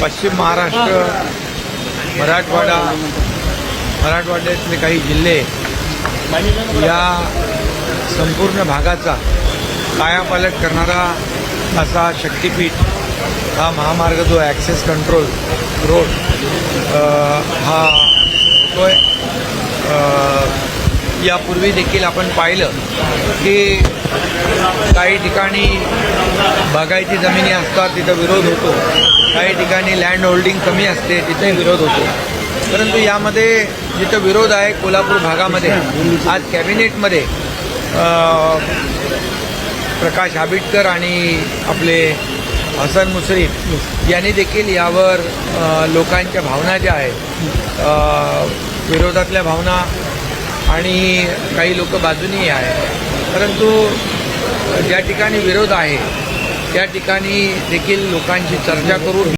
पश्चिम महाराष्ट्र मराठवाडा मराठवाड्यातले काही जिल्हे या संपूर्ण भागाचा कायापालट करणारा असा शक्तिपीठ हा महामार्ग जो ॲक्सेस कंट्रोल रोड हा होतो आहे यापूर्वी देखील आपण पाहिलं की काही ठिकाणी बागायती जमिनी असतात तिथं विरोध होतो. काही ठिकाणी लँड होल्डिंग कमी असते तिथे विरोध होतो. परंतु यामध्ये जिथं विरोध आहे कोल्हापूर भागामध्ये आज कॅबिनेटमध्ये प्रकाश आबिटकर आणि आपले हसन मुश्रीफ यांनी देखील यावर लोकांच्या भावना ज्या आहेत विरोधातल्या भावना आणि काही लोक बाजूनेही आहे. परंतु ज्या ठिकाणी विरोध आहे त्या ठिकाणी देखील लोकांची चर्चा करून